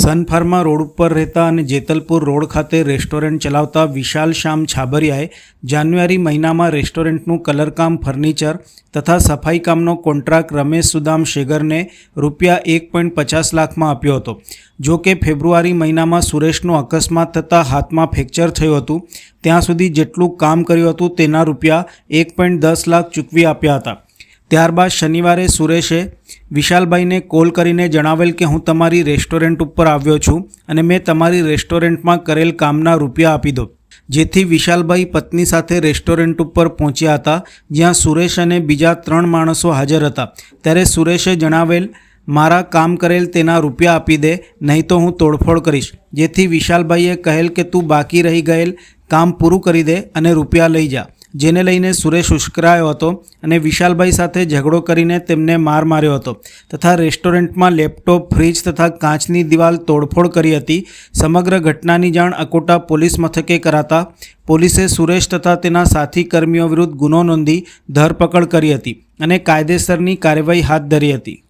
Sun Pharma road ઉપર રહેતા અને જેતલપુર રોડ ખાતે રેસ્ટોરન્ટ ચલાવતા વિશાલ શ્યામ છાબરિયાએ જાન્યુઆરી મહિનામાં રેસ્ટોરન્ટનું કલરકામ ફર્નિચર તથા સફાઈ કામનો કોન્ટ્રાક્ટ રમેશ સુદામ શેગરને રૂપિયા એક પોઈન્ટ પચાસ લાખમાં આપ્યો હતો. જો કે ફેબ્રુઆરી મહિનામાં સુરેશનો અકસ્માત થતાં હાથમાં ફ્રેક્ચર થયું હતું. ત્યાં સુધી જેટલું કામ કર્યું હતું તેના રૂપિયા એક પોઈન્ટ દસ લાખ ચૂકવી આપ્યા હતા. ત્યારબાદ શનિવારે સુરેશે વિશાલભાઈને કોલ કરીને જણાવેલ કે હું તમારી રેસ્ટોરન્ટ ઉપર આવ્યો છું અને મેં તમારી રેસ્ટોરન્ટમાં કરેલ કામના રૂપિયા આપી દો. જેથી વિશાલભાઈ પત્ની સાથે રેસ્ટોરન્ટ ઉપર પહોંચ્યા હતા, જ્યાં સુરેશ અને બીજા ત્રણ માણસો હાજર હતા. ત્યારે સુરેશે જણાવેલ, મારા કામ કરેલ તેના રૂપિયા આપી દે, નહીં તો હું તોડફોડ કરીશ. જેથી વિશાલભાઈએ કહેલ કે તું બાકી રહી ગયેલ, કામ પૂરું કરી દે અને રૂપિયા લઈ જા. જેને લઈને સુરેશ ઉશ્કરાયો હતો અને વિશાલભાઈ સાથે ઝઘડો કરીને તેમને માર માર્યો હતો તથા રેસ્ટોરન્ટમાં લેપટોપ, ફ્રીજ તથા કાચની દિવાલ તોડફોડ કરી હતી. સમગ્ર ઘટનાની જાણ અકોટા પોલીસ મથકે કરાતા પોલીસે સુરેશ તથા તેના સાથી કર્મીઓ વિરુદ્ધ ગુનો નોંધી ધરપકડ કરી હતી અને કાયદેસરની કાર્યવાહી હાથ ધરી હતી.